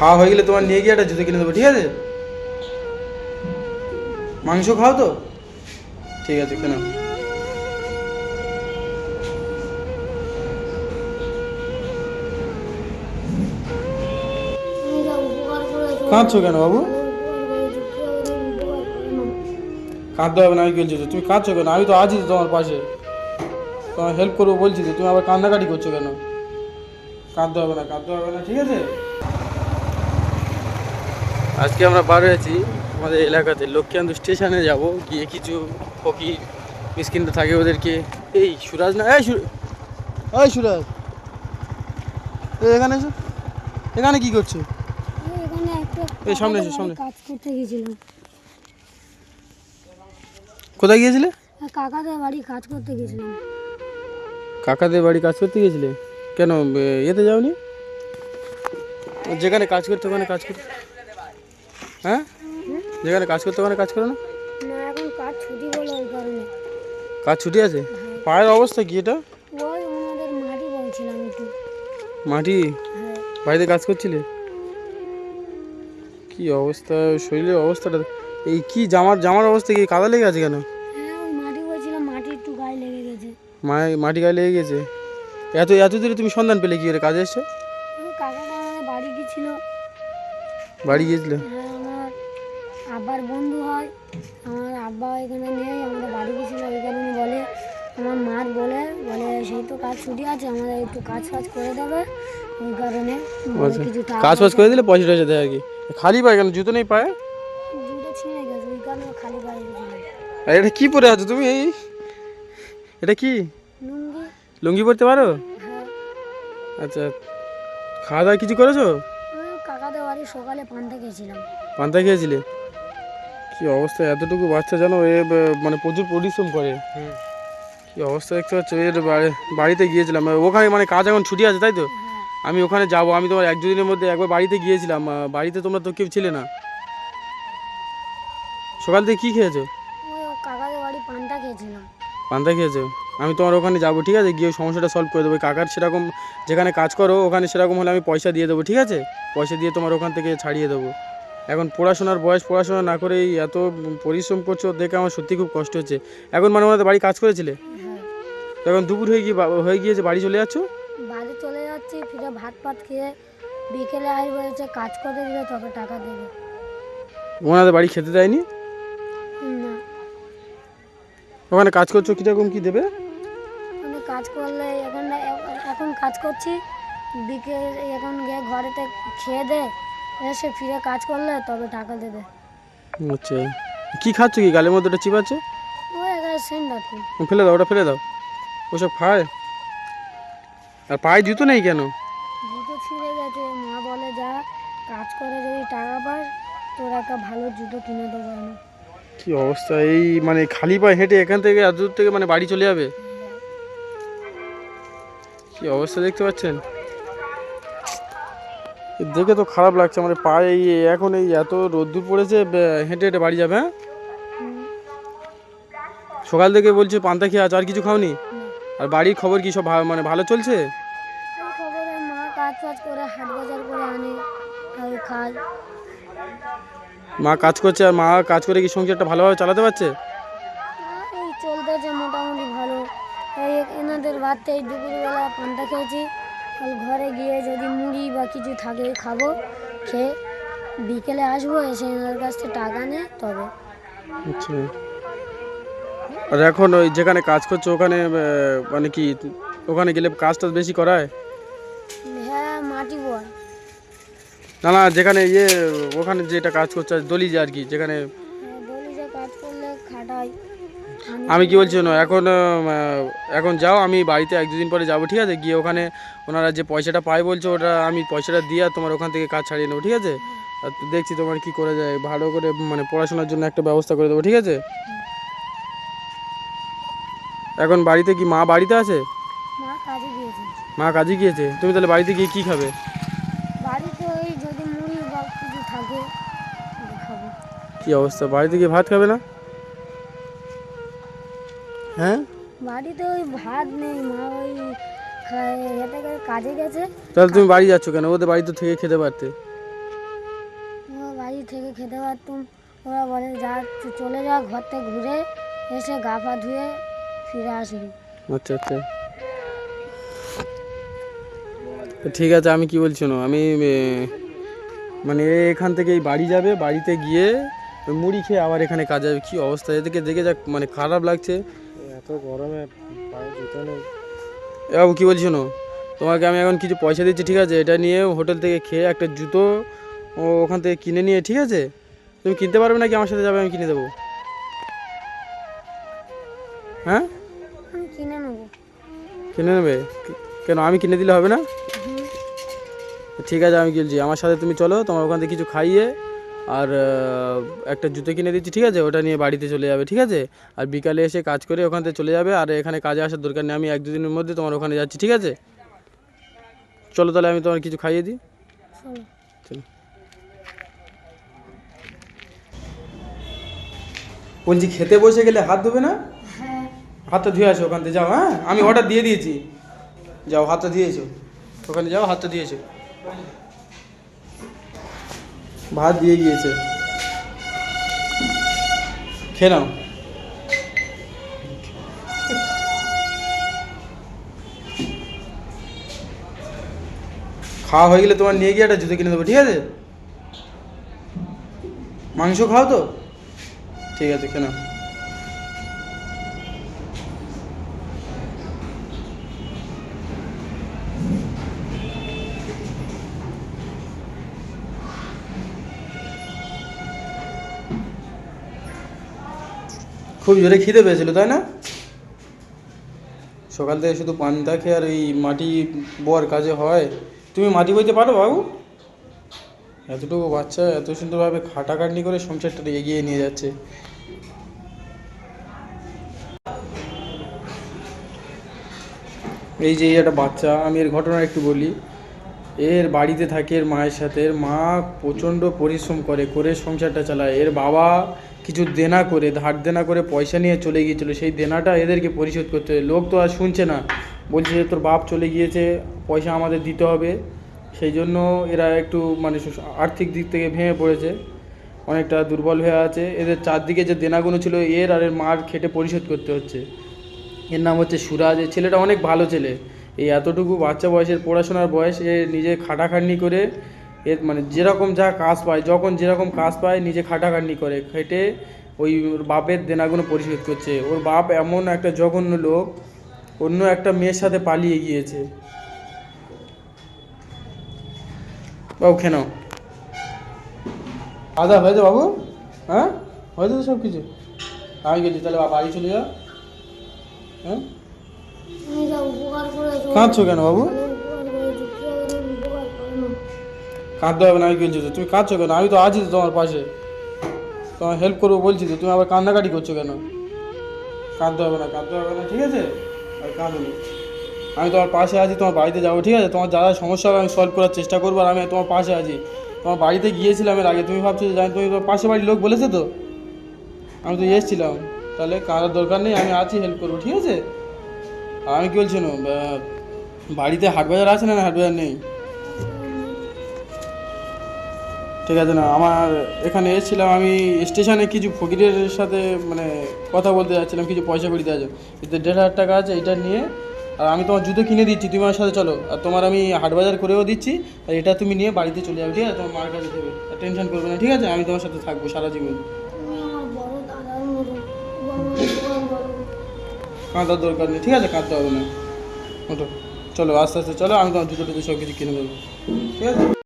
খাওয়া হয়ে গেলে তোমার নিয়ে গিয়ে একটা জুতো কিনে দেবো, ঠিক আছে? মাংস খাও তো? ঠিক আছে কেন কাঁদছো কেন বাবু? কাঁদতে হবে না, আমি বলছি তুমি কাঁদছো কেন? আমি তো আছি তো তোমার পাশে। তোমার হেল্প করব বলছি তুমি আবার কান্নাকাটি করছ কেন? কাঁদতে হবে না, কাঁদতে হবে না, ঠিক আছে? আজকে আমরা বার হয়েছি আমাদের এলাকাতে। লক্ষ্মীকান্ত স্টেশনে যাব। গিয়ে কিছু ফকির মিসকিনটা থাকে ওদেরকে। এই সুরাজ না? এই এই সুরাজ। এখানে এসো। এখানে কি করছ? এই সামনে এসো, সামনে। কাজ করতে গেছিলাম কোথায় গিয়েছিলে? আর কাকাদের বাড়ি কাজ করতে গেছিলাম কাকাদের বাড়ি কাজ করতে গেছিলে কেন এতে যাওনি? যেখানে কাজ করতে ওখানে কাজ করতে হ্যাঁ? যেখানে কাজ করতে ওখানে কাজ করো না? কাজ ছুটি বলে ওই কারণে। কাজ ছুটি আছে? পায়ের অবস্থা কি এটা? মাটি বলছিলাম একটু। মাটি? হ্যাঁ। বাড়িতে কাজ করছিলে? কি অবস্থা শরীরের অবস্থাটা? এই কি জামার জামার অবস্থা কি? কাদা লেগে আছে কেন? হ্যাঁ মাটি বলছিলাম মাটি একটু গায়ে লেগে গেছে। মায়ের মাটি গায়ে লেগে গেছে? এত এত দূরে তুমি সন্ধান পেলে কি করে? কাজে এসছো? বাড়ি গেছিল। বাড়ি গিয়েছিলে? হ্যাঁ আব্বার বন্ধু হয় আমার আব্বা এখানে নেই আমাদের বাড়ি গেছিল ওই কারণে বলে আমার মার বলে বলে সেই তো কাজ ছুটি আছে আমাদের একটু কাজ ফাজ করে দেবে ওই কারণে আচ্ছা কিছু টাকা কাজ ফাজ করে দিলে পয়সা টয়সা দেয় আর কি। খালি পায় কেন জুতো নেই পায়ে? জুতো ছিঁড়ে গেছে ওই কারণে খালি বাড়ি গেছিলাম এটা কি পরে আছো তুমি এই? এটা কি? লুঙ্গি। লুঙ্গি পরতে পারো? হ্যাঁ। আচ্ছা খাওয়া দাওয়া কিছু করেছ? কাকাদের বাড়ি সকালে পান্তা গেছিলাম পান্তা খেয়েছিলে? কি অবস্থা? এতটুকু বাচ্চা জানো এ মানে প্রচুর পরিশ্রম করে। কি অবস্থা দেখতে পাচ্ছ? এর বাড়িতে গিয়েছিলাম। ওখানে মানে কাজ এখন ছুটি আছে তাই তো? হ্যাঁ। আমি ওখানে যাব। আমি তোমার এক দুদিনের মধ্যে একবার বাড়িতে গিয়েছিলাম। বাড়িতে তোমরা তো কেউ ছিলে না। সকাল থেকে কী খেয়েছো? পান্তা খেয়েছো? আমি তোমার ওখানে যাব ঠিক আছে? গিয়ে সমস্যাটা সলভ করে দেবো। কাকার সেরকম যেখানে কাজ করো ওখানে সেরকম হলে আমি পয়সা দিয়ে দেবো ঠিক আছে? পয়সা দিয়ে তোমার ওখান থেকে ছাড়িয়ে দেবো। এখন পড়াশোনার বয়স পড়াশোনা না করেই এত পরিশ্রম করছ দেখে আমার সত্যি খুব কষ্ট হচ্ছে। এখন মানে আমাদের বাড়ি কাজ করেছিলে? হ্যাঁ। এখন দুপুর হয়ে গিয়ে হয়ে গিয়েছে বাড়ি চলে যাচ্ছ? বাড়ি চলে যাচ্ছি ফিরে ভাত ফাত খেয়ে বিকেলে আই বলেছে কাজ করে দিলে তবে টাকা দেবে। ওনাদের বাড়ি খেতে দেয়নি? না। ওখানে কাজ করছ কীরকম কী দেবে? মানে কাজ করলে এখন এখন কাজ করছি বিকেল এখন গিয়ে ঘরেতে খেয়ে দে। এসে ফিরে কাজ করলে তবে টাকা দেবে। আচ্ছা। কী খাচ্ছ কি? গালের মধ্যে ওটা চিবাচ্ছে আছে? ফেলে দাও ওটা ফেলে দাও। ওসব খায়? আর পায়ে জুতো নেই কেন? জুতো ছিঁড়ে গেছে। মা বলে যা কাজ করে যদি টাকা পাস তোর একটা ভালো জুতো কিনে দেবো আমি। কি অবস্থা? এই মানে খালি পায়ে হেঁটে এখান থেকে এত দূর থেকে মানে বাড়ি চলে যাবে? কি অবস্থা দেখতে পাচ্ছেন? দেখে তো খারাপ লাগছে আমার পায়ে এই এখন এই এত রোদ্দুর পড়েছে হেঁটে হেঁটে বাড়ি যাবে হ্যাঁ? সকাল থেকে বলছে পান্তা খেয়ে আছো আর কিছু খাওনি? আর বাড়ির খবর কি সব মানে ভালো চলছে? মা কাজ মা করছে আর মা কাজ করে কি সংসারটা ভালোভাবে চালাতে পারছে? চলতেছে মোটামুটি ভালো। এই এনাদের বাড়তে দুপুরবেলা পান্তা খেয়েছি। আর ঘরে গিয়ে যদি মুড়ি বা কিছু থাকে খাব খেয়ে বিকেলে আসব এসে এনাদের কাছ থেকে টাকা নে তবে। আচ্ছা। আর এখন ওই যেখানে কাজ করছ ওখানে আহ, মানে কি ওখানে গেলে কাজ টাজ বেশি করায়? হ্যাঁ মাটি বল। না না যেখানে ইয়ে ওখানে যেটা কাজ করছে দলি যে আর কি যেখানে হ্যাঁ, যে কাজ করলে খাটাই আমি কি বলছি না এখন এখন যাও আমি বাড়িতে এক দুদিন পরে যাব ঠিক আছে? গিয়ে ওখানে ওনারা যে পয়সাটা পায় বলছে ওটা আমি পয়সাটা দিয়ে আর তোমার ওখান থেকে কাজ ছাড়িয়ে নেব ঠিক আছে? আর দেখছি তোমার কি করে যায় ভালো করে মানে পড়াশোনার জন্য একটা ব্যবস্থা করে দেবো ঠিক আছে? এখন বাড়িতে কি মা বাড়িতে আছে? মা কাজে গিয়েছে। তুমি তাহলে বাড়িতে গিয়ে কি খাব। কি অবস্থা? বাড়িতে গিয়ে ভাত খাবে না? হ্যাঁ? বাড়িতে ওই ভাত নেই মা ওই খায়- এতে কাজে গেছে। তাহলে তুমি বাড়ি যাচ্ছ কেন? ওদের বাড়িতে থেকে খেতে পারতে। বাড়ি থেকে খেতে পারতুম। ওরা বলে যা চলে যা ঘর থেকে ঘুরে এসে গা পা ধুয়ে ফিরে আসবি। আচ্ছা আচ্ছা। ঠিক আছে আমি কি বলছি না আমি মানে এখান থেকে এই বাড়ি যাবে বাড়িতে গিয়ে মুড়ি খেয়ে আবার এখানে কাজ যাবে কী অবস্থা? এদিকে দেখে যাক মানে খারাপ লাগছে। গরমে পায়ে জুতো নেই। এ বাবু কী বলছি শোনো? তোমাকে আমি এখন কিছু পয়সা দিচ্ছি ঠিক আছে? এটা নিয়ে হোটেল থেকে খেয়ে একটা জুতো ও ওখান থেকে কিনে নিয়ে ঠিক আছে? তুমি কিনতে পারবে নাকি? আমার সাথে যাবে আমি কিনে দেবো। হ্যাঁ? কিনে নেব। কিনে নেবে? কেন আমি কিনে দিলে হবে না? ঠিক আছে আমি বলছি। আমার সাথে তুমি চলো তোমার ওখান থেকে কিছু খাইয়ে আর একটা জুতো কিনে দিচ্ছি ঠিক আছে? ওটা নিয়ে বাড়িতে চলে যাবে ঠিক আছে? আর বিকালে এসে কাজ করে ওখান থেকে চলে যাবে আর এখানে কাজে আসার দরকার নেই। আমি এক দুদিনের মধ্যে তোমার ওখানে যাচ্ছি ঠিক আছে? চলো তাহলে আমি তোমার কিছু খাইয়ে দিই। চলো। চলো। বলছি খেতে বসে গেলে হাত ধোবে না? হ্যাঁ। হাতটা ধুয়ে আসো ওখান থেকে যাও হ্যাঁ? আমি অর্ডার দিয়ে দিয়েছি। যাও হাতটা দিয়েছ ওখানে যাও হাতটা দিয়েছ ভাত দিয়ে গিয়েছে। খেয়ে নাও। খাওয়া হয়ে গেলে তোমার নিয়ে গিয়ে একটা জুতো কিনে দেবো, ঠিক আছে? মাংস খাও তো? ঠিক আছে, খেয়ে খুব জোরে খিদে পেয়েছিল, তাই না? সকাল থেকে শুধু পান্তা খেয়ে আর এই মাটি বোয়ার কাজে হয়। তুমি মাটি বইতে পারো বাবু? এতটুকু বাচ্চা এত সুন্দরভাবে খাটাখাটনি করে সংসারটা এগিয়ে নিয়ে যাচ্ছে। এই যে একটা বাচ্চা, আমি এর ঘটনা একটু বলি। এর বাড়িতে থাকে এর মায়ের সাথে, এর মা প্রচণ্ড পরিশ্রম করে করে সংসারটা চালায়। এর বাবা কিছু দেনা করে, ধার দেনা করে পয়সা নিয়ে চলে গিয়েছিল। সেই দেনাটা এদেরকে পরিশোধ করতে হয় লোক তো আর শুনছে না। বলছে যে, তোর বাপ চলে গিয়েছে, পয়সা আমাদের দিতে হবে। সেই জন্য এরা একটু মানে আর্থিক দিক থেকে ভেঙে পড়েছে। অনেকটা দুর্বল হয়ে আছে। এদের চারদিকে যে দেনাগুলো ছিল, এর আর এর মার খেটে পরিশোধ করতে হচ্ছে। এর নাম হচ্ছে সুরাজ। এই ছেলেটা অনেক ভালো ছেলে। এই এতটুকু বাচ্চা বয়সের পড়াশোনার বয়স, এ নিজে খাটাখাটনি করে এর মানে যেরকম যা কাজ পায় যখন যেরকম কাজ পায় নিজে খাটাখাটনি করে খেটে ওই ওর বাপের দেনাগুলো পরিশোধ করছে। ওর বাপ এমন একটা জঘন্য লোক অন্য একটা মেয়ের সাথে পালিয়ে গিয়েছে। বাবু কেন আদা হয়েছে বাবু? হ্যাঁ? হয়েছে তো সব কিছু? আমি গেছি তাহলে বাড়ি চলে যাও হ্যাঁ? কাঁদছো কেন বাবু? কাঁদতে হবে না, আমি বলছি তুমি কাঁদছো কেন? আমি তো আছি তোমার পাশে। তোমার হেল্প করব বলছি তো, তুমি আবার কান্নাকাটি করছ কেন? কাঁদতে হবে না, কাঁদতে হবে না, ঠিক আছে? আর কাঁদুনি আমি তোমার পাশে আছি, তোমার বাড়িতে যাব, ঠিক আছে? তোমার যা যা সমস্যা হবে আমি সলভ করার চেষ্টা করব, আর আমি তোমার পাশে আছি। তোমার বাড়িতে গিয়েছিলাম এর আগে, তুমি ভাবছ যে তুমি তোমার পাশে বাড়ির লোক বলেছে তো? আমি তো এসেছিলাম। তাহলে কাঁদার দরকার নেই, আমি আছি হেল্প করব, ঠিক আছে? আমি কি বলছি বাড়িতে হাট বাজার আছে না হাট বাজার নেই? ঠিক আছে না, আমার এখানে এসেছিলাম, আমি স্টেশনে কিছু ফকিরের সাথে মানে কথা বলতে যাচ্ছিলাম, কিছু পয়সা করে দেওয়া এতে দেড় হাজার টাকা আছে, এটা নিয়ে, আর আমি তোমার জুতো কিনে দিচ্ছি, তুমি আমার সাথে চলো। আর তোমার আমি হাট বাজার করেও দিচ্ছি, আর এটা তুমি নিয়ে বাড়িতে চলে যাবে, ঠিক আছে? তোমার মার কাছে দেবে আর টেনশন করবে না, ঠিক আছে? আমি তোমার সাথে থাকব সারা জীবন। কাঁদার দরকার নেই, ঠিক আছে? কাঁদতে হবে না। ওটো চলো, আস্তে আস্তে চলো, আমি তোমার জুতো টুতো সব কিছু কিনে দেবো, ঠিক আছে?